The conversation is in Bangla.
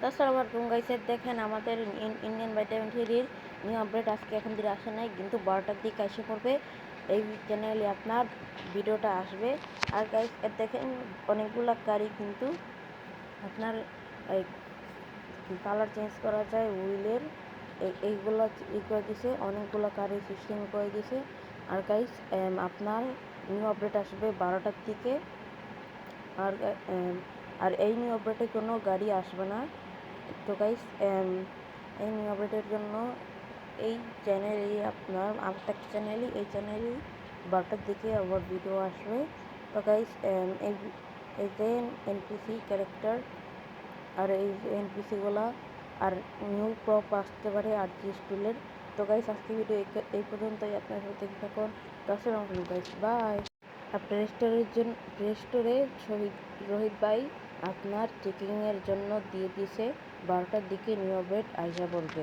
তো আসসালামু আলাইকুম গাইসের দেখেন আমাদের ইন- ইন্ডিয়ান ভাইটামিন থ্রির নিউ আপডেট আজকে এখন দিকে আসে নাই, কিন্তু বারোটার দিকে এসে পড়বে। এই চ্যানেলে আপনার ভিডিওটা আসবে। আর গাইস দেখেন অনেকগুলা গাড়ি কিন্তু আপনার এই কালার চেঞ্জ করা যায় হুইলের এইগুলো ই করে দিছে, অনেকগুলো গাড়ি সিস্টেম করে দিছে। আর গাইস আপনার নিউ আপডেট আসবে বারোটার দিকে। আর আর এই নিউ আপডেটে কোনো গাড়ি আসবে না। তো গাইস এই নিউ আপডেটের জন্য এই চ্যানেলে আপনার আমার একটা চ্যানেলই এই চ্যানেলই বারোটার দিকে আবার ভিডিও আসবে। তো গাইস এই এই যে এনপিসি ক্যারেক্টার আর এই এনপিসিগুলা আর নিউ প্রপ আসতে পারে আর জি স্কুলের তো গাইস আজকে ভিডিও এই পর্যন্তই। আপনার সাথে দেখে থাকুন। তো আসসালামু গাইস বাই আর প্লে স্টোরের জন্য প্লে স্টোরে শহীদ, রোহিত ভাই আপনার চেকিংয়ের জন্য দিয়ে দিছে বারোটার দিকে নিউ আইসা পড়বে